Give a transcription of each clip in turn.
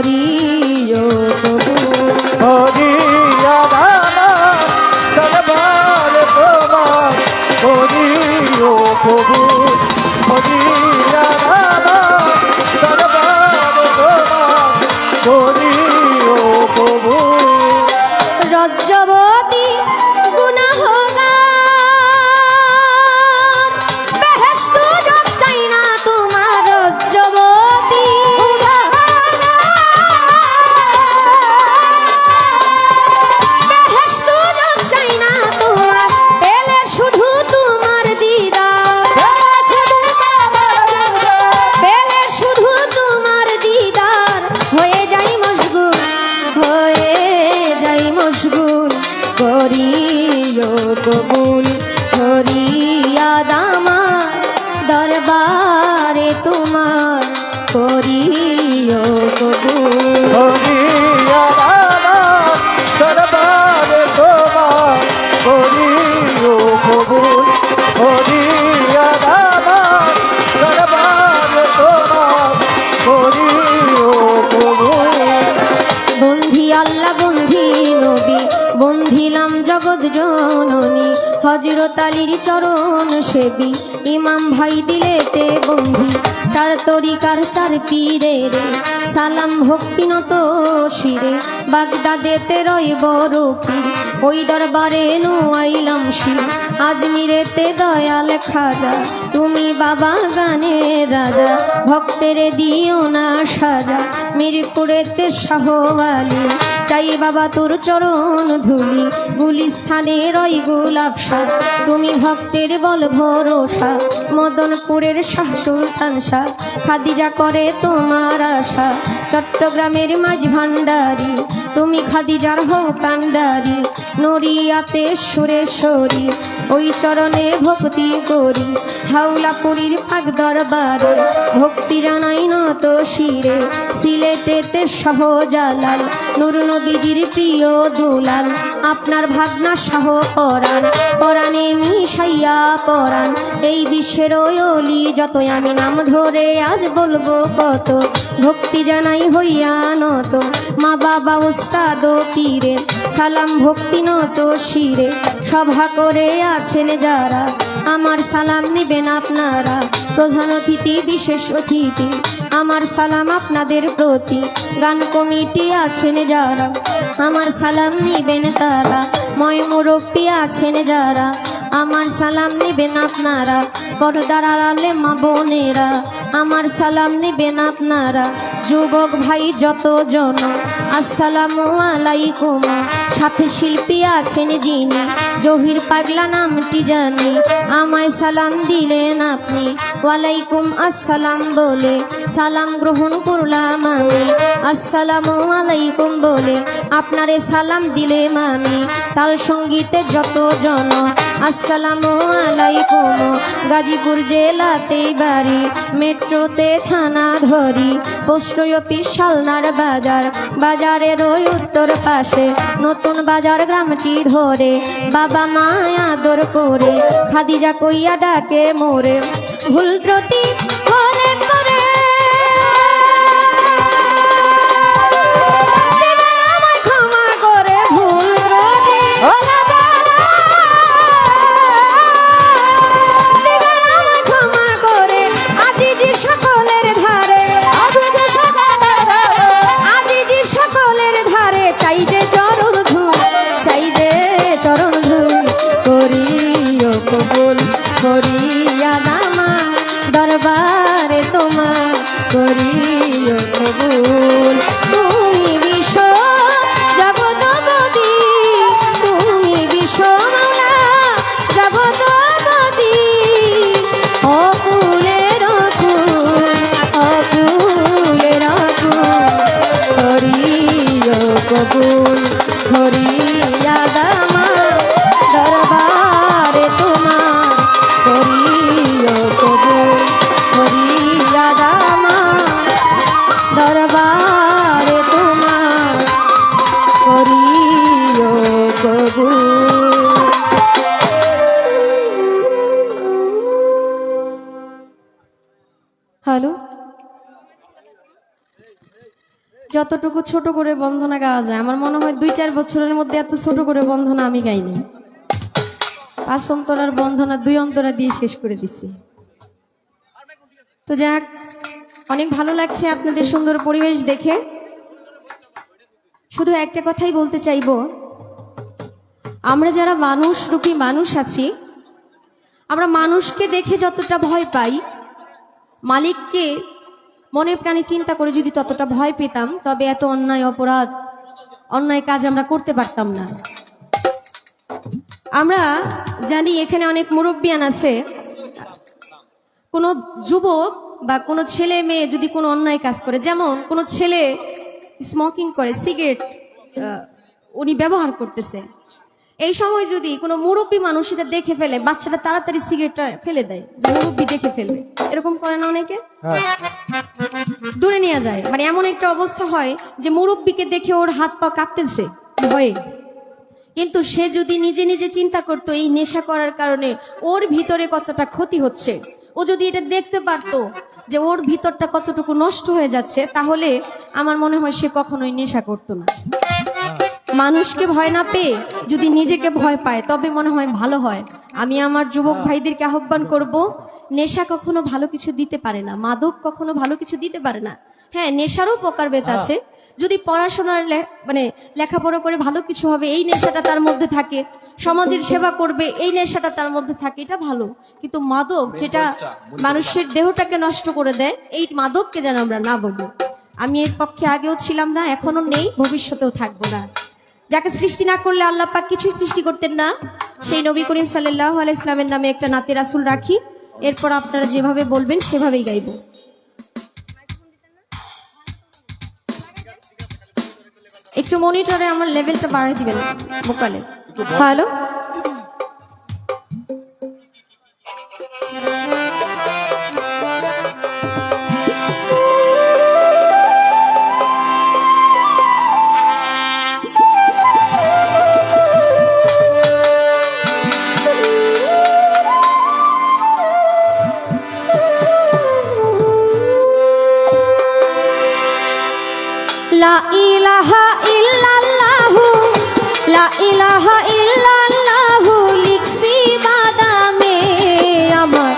করিও কবুল হরি দরবার তোমার করিও কবুল হরি দরবার তোমার করিও কবুল রজ্জবতী গুনাহগার করিও কবুল তোমার করিও কবুল বন্ধি আল্লাহ বন্ধি নবী বন্ধিলাম জগৎ জননী হজরত আলীর চরণ সেবী ইমাম ভাই দিলেতে বন্ধি, চার তরিকার চার পীরে রে। সালাম ভক্তি নত শিরে বাগদাদেতে রয় বড় পীর। ওই দরবারে নো আইলাম শির আজমিরেতে দয়াল খাজা তুমি বাবা গানের রাজা, ভক্তের দিও না সাজা। মিরপুরেতে শাহওয়ালি চাই বাবা তোর চরণ ধুলি, গুলিস্থানে রই গুলাবশা তুমি ভক্তের বল ভরসা, মদনপুরের শাহ সুলতান শাহ। খাদিজা করে তোমার আশা, চট্টগ্রামের মাঝ ভান্ডারি তুমি খাদিজার হও কান্ডারি নড়িয়াতে সুরেশ্বরী ওই চরণে ভক্তি করি, হাওলাপুরীর পাক দরবারে। ভক্তি জানাই নত শিরে, সিলেটেতে সহজালাল নুর নবীজির প্রিয় দুলাল, আপনার ভাগনা সহ পরাণ, পরাণে মিশাইয়া পরাণ। এই বিশ্বের অলি, যতই আমি নাম ধরে আজ বলব কত, ভক্তি জানাই হইয়া নত। মা বাবা, উস্তাদ পীরে সালাম ভক্তি নত শিরে। সভা করে আছেন যারা আমার সালাম নিবেন আপনারা। প্রধান অতিথি, বিশেষ অতিথি, আমার সালাম আপনাদের প্রতি। গান কমিটি আছেন যারা, আমার সালাম নিবেন তারা। ময় মুরব্বী আছেন যারা, আমার সালাম নিবেন আপনারা। পর্দার আড়ালে মা বোনেরা, আমার সালাম নিবেন আপনারা। যুবক ভাই যত জন আসসালামু আলাইকুম। সাথে শিল্পী আছেন যিনি, জহির পাগলা নামটি জানি। আমায় সালাম দিলেন আপনি, ওয়ালাইকুম আসসালাম বলে। সালাম গ্রহণ করলাম আমি, আসসালামু আলাইকুম বলে। আপনারে সালাম দিলেম আমি, তাল সঙ্গীতে যত জন আসসালামু আলাইকুম, গাজীপুর জেলাতেই বাড়ি, মেট্রোতে থানা ধরি পোস্ট অফিস বাজার বাজারের ওই উত্তর পাশে, নতুন বাজার গ্রামটি ধরে, বাবা মা আদর করে, খাদিজা কইয়া ডাকে মোরে, ভুল ত্রুটি যতটুকু ছোট করে বন্ধনা গাওয়া যায়, আমার মনে হয় দুই চার বছরের মধ্যে এত ছোট করে বন্ধনা আমি গাইনি। পাঁচ অন্তরার বন্ধনা দুই অন্তরা দিয়ে শেষ করে দিছি। তো যাক, অনেক ভালো লাগছে আপনাদের সুন্দর পরিবেশ দেখে। শুধু একটা কথাই বলতে চাইব, আমরা যারা মানুষ, রূপী মানুষ আছি, আমরা মানুষকে দেখে যতটা ভয় পাই, মালিককে মনে প্রাণে চিন্তা করে যদি ততটা ভয় পেতাম, তবে এত অন্যায় অপরাধ, অন্যায় কাজ আমরা করতে পারতাম না। আমরা জানি এখানে অনেক মুরব্বিয়ান আছে। কোনো যুবক বা কোনো ছেলে মেয়ে যদি কোনো অন্যায় কাজ করে, যেমন কোনো ছেলে স্মোকিং করে সিগারেট উনি ব্যবহার করতেছে। এই সময় যদি কোনো মুরব্বী মানুষ এটা দেখে ফেলে বাচ্চাটা তাড়াতাড়ি সিগারেটটা ফেলে দেয় যে মুরব্বী দেখে ফেলবে এরকম করে না অনেকে? হ্যাঁ। দূরে নিয়ে যায়। মানে এমন একটা অবস্থা হয় যে মুরব্বীকে দেখে ওর হাত পা কাঁপতেছে ভয়ে। কিন্তু সে যদি নিজে নিজে চিন্তা করতো এই নেশা করার কারণে ওর ভিতরে কতটা ক্ষতি হচ্ছে ও যদি এটা দেখতে পারতো যে ওর ভিতরটা কতটুকু নষ্ট হয়ে যাচ্ছে তাহলে আমার মনে হয় সে কখনোই নেশা করতো না। মানুষকে ভয় না পেয়ে যদি নিজেকে ভয় পায় তবে মনে হয় ভালো হয়। আমি আমার যুবক ভাইদেরকে আহ্বান করব নেশা কখনো ভালো কিছু দিতে পারে না মাদক কখনো ভালো কিছু দিতে পারে না। হ্যাঁ নেশারও প্রকারভেদ আছে। যদি পড়াশোনার মানে লেখাপড়া করে ভালো কিছু হবে এই নেশাটা তার মধ্যে থাকে। সমাজের সেবা করবে এই নেশাটা তার মধ্যে থাকে এটা ভালো। কিন্তু মাদক যেটা মানুষের দেহটাকে নষ্ট করে দেয় এই মাদককে যেন আমরা না বলি। আমি এর পক্ষে আগেও ছিলাম না এখনও নেই ভবিষ্যতেও থাকব না। যাকে সৃষ্টি না করলে আল্লাহ পাক কিছুই সৃষ্টি করতেন না সেই নবী করিম সাল্লাহ আলাইসলামের নামে একটা নাতে রাসুল রাখি। এরপর আপনারা যেভাবে বলবেন সেভাবেই গাইব। একটু মনিটরে আমার লেভেলটা বাড়িয়ে দিবেন বোকালে হ্যালো? ইলাহা ইল্লাল্লাহু, লা ইলাহা ইল্লাল্লাহু লিখছি বাদামে। আমার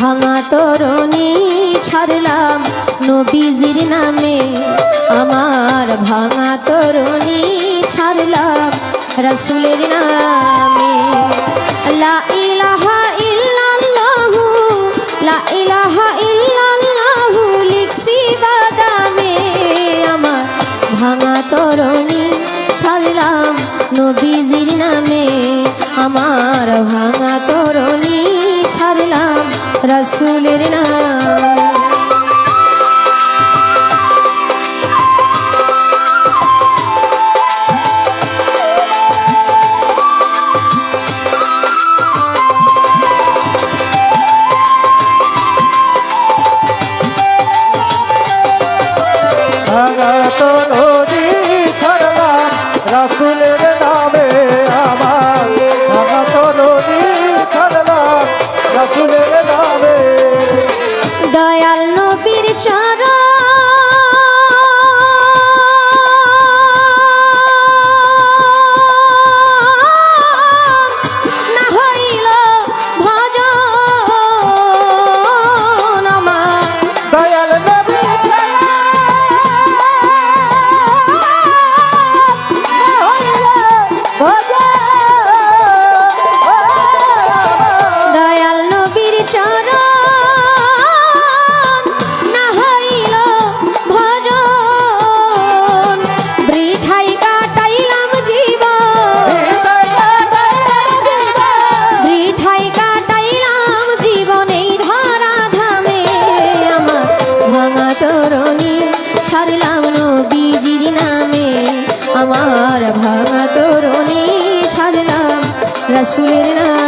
ভাঙা তরণী ছাড়লাম নবীজির নামে। আমার ভাঙা তরণী ছাড়লাম রসুলের নামে। লা Rasulillah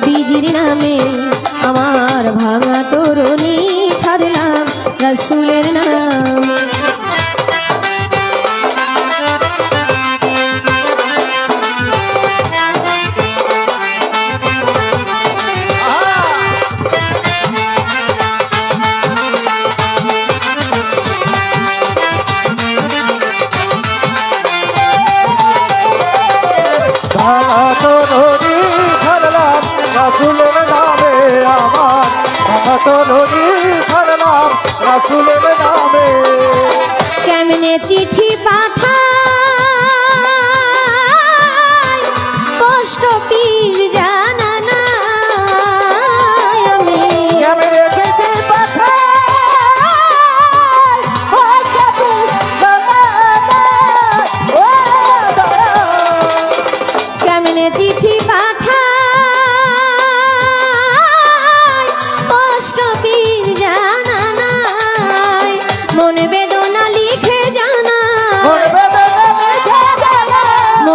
নবীজির নামে আমার ভাঙা তরুণী ছাড়লাম রসুলের নামে রাসুলের নামে। কেমনে চিঠি পাঠাই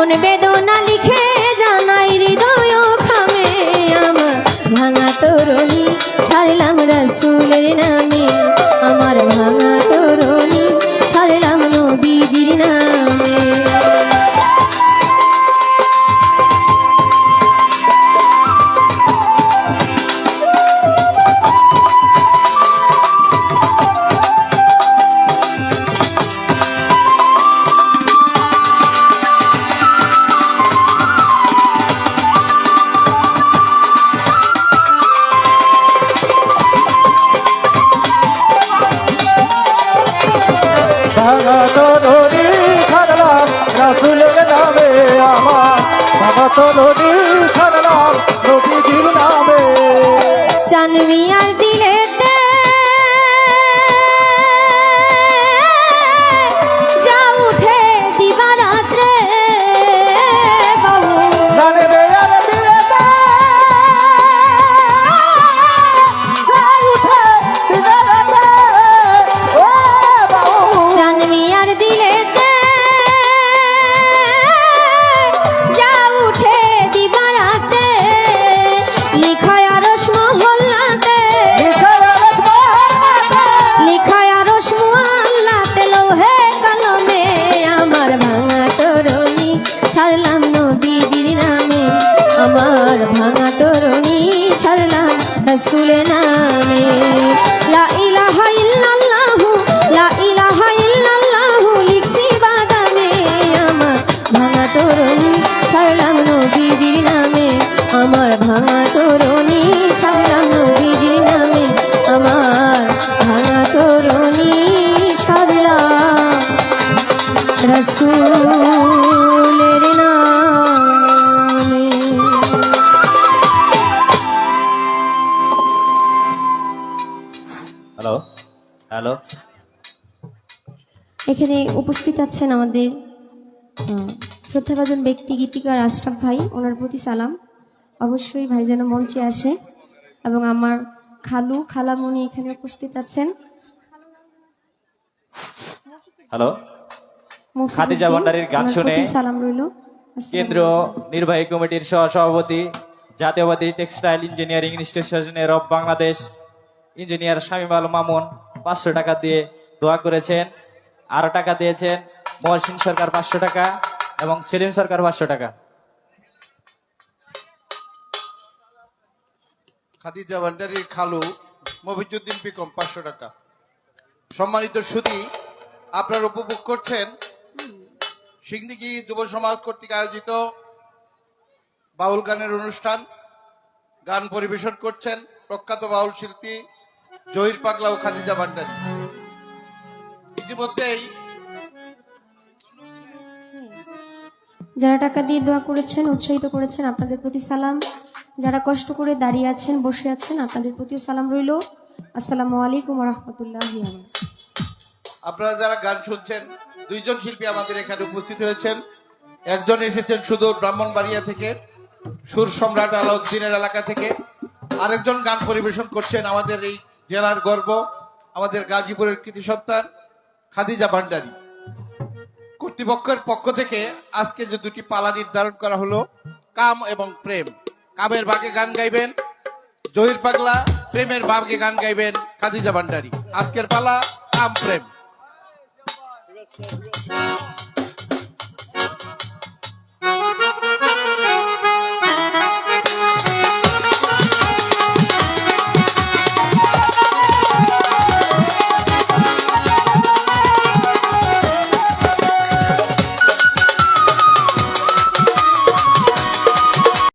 মন বেদনা লিখে জানাই হৃদয় খামে আমার। ভাঙা তরুণী ছাড়লাম রসুলের নামে। ভাঙা তরুণী ছাড়লাম রাসুলের নামে আমার ভাঙা ছাড়লাম নবীজির নামে। চানমিয়ার রসুলের নামে। উপস্থিত আছেন আমাদের শ্রদ্ধাভাজন ব্যক্তি গীতিকার আশরাফ ভাই ওনার প্রতি সালাম। অবশ্যই ভাই যেন মঞ্চে আসে এবং আমার খালু খালামণি এখানে উপস্থিত আছেন। হ্যালো? খাদিজা ভান্ডারীর গান শুনে সালাম রইল। কেন্দ্র নির্বাহী কমিটির সহ সভাপতি জাতীয়বাদী টেক্সটাইল ইঞ্জিনিয়ারিং ইনস্টিটিউশনের অফ বাংলাদেশ ইঞ্জিনিয়ার শামীম আল মামুন পাঁচশো টাকা দিয়ে দোয়া করেছেন। আরও টাকা দিয়েছেন মহসিন সরকার পাঁচশো টাকা এবং সেলিম সরকার পাঁচশো টাকা। খাদিজা ভান্ডারির খালু মফিজুদ্দিন পিকম পাঁচশো টাকা। সম্মানিত সুদী আপনারা উপভোগ করছেন? সিংদিঘি যুব সমাজ কর্তৃক আয়োজিত বাউল গানের অনুষ্ঠান। গান পরিবেশন করছেন প্রখ্যাত বাউল শিল্পী জহির পাগলা ও খাদিজা ভান্ডারী। ইতিমধ্যেই যারা টাকা দিয়ে দোয়া করেছেন উৎসাহিত করেছেন আপনাদের প্রতি সালাম। যারা কষ্ট করে দাঁড়িয়ে আছেন বসে আছেন আপনাদের প্রতিও সালাম রইল। আসসালামু আলাইকুম রহমতুল্লাহ আপনারা যারা গান শুনছেন দুইজন শিল্পী আমাদের এখানে উপস্থিত হয়েছেন। একজন এসেছেন সুদূর ব্রাহ্মণবাড়িয়া থেকে সুর সম্রাট আলাউদ্দিনের এলাকা থেকে। আরেকজন গান পরিবেশন করছেন আমাদের এই জেলার গর্ব আমাদের গাজীপুরের কৃতি সন্তান। খাদিজা ভান্ডারি। কর্তৃপক্ষের পক্ষ থেকে আজকে যে দুটি পালা নির্ধারণ করা হলো, কাম এবং প্রেম। কামের বাগে গান গাইবেন, জহির পাগলা, প্রেমের বাগে গান গাইবেন খাদিজা ভান্ডারি। আজকের পালা, কাম, প্রেম।